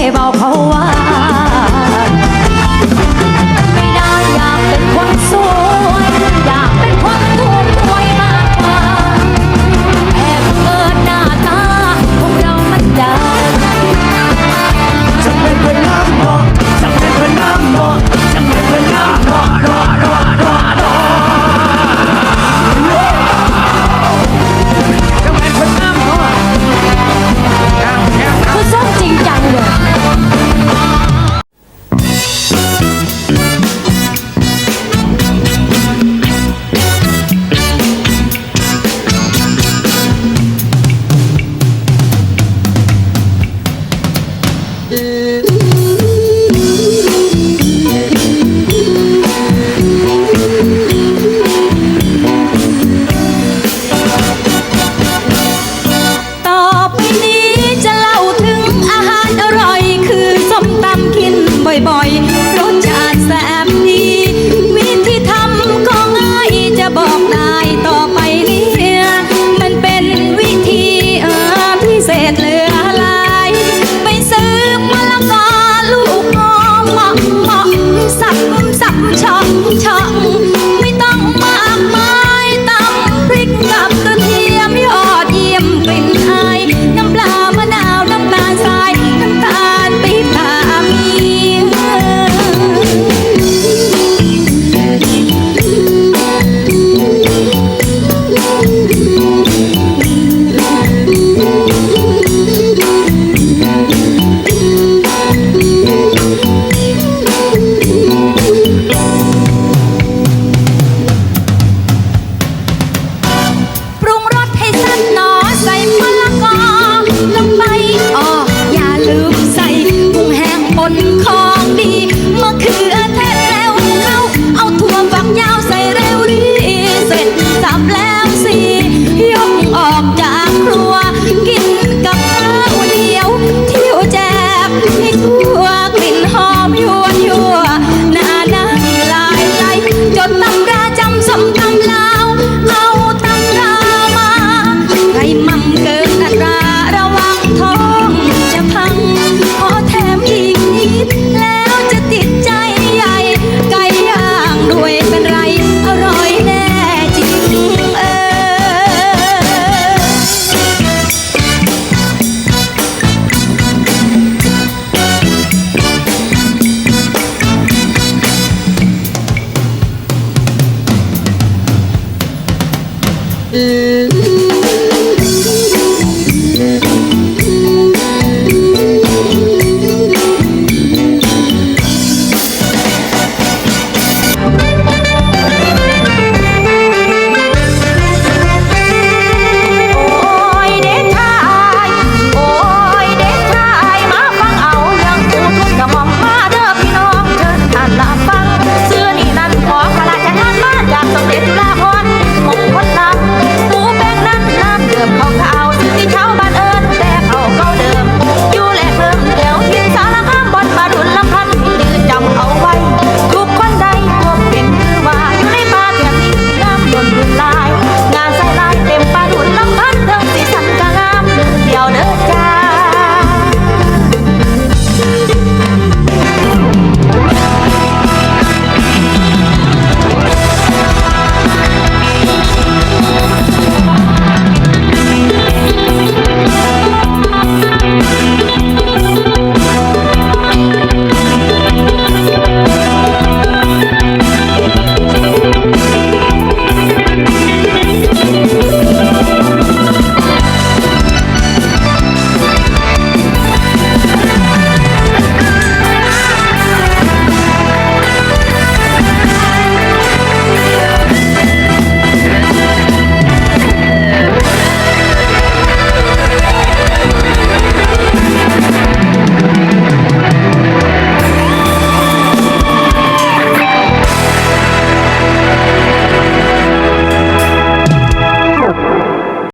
สวย บ่อยๆรสชาติแสบดีวิธีทำก็ง่ายจะบอกนายต่อไปนี้มันเป็นวิธีเออพิเศษเหลือหลาย ไปซื้อมะละกอลูกงอมมอมมอสับสับช่องช่อง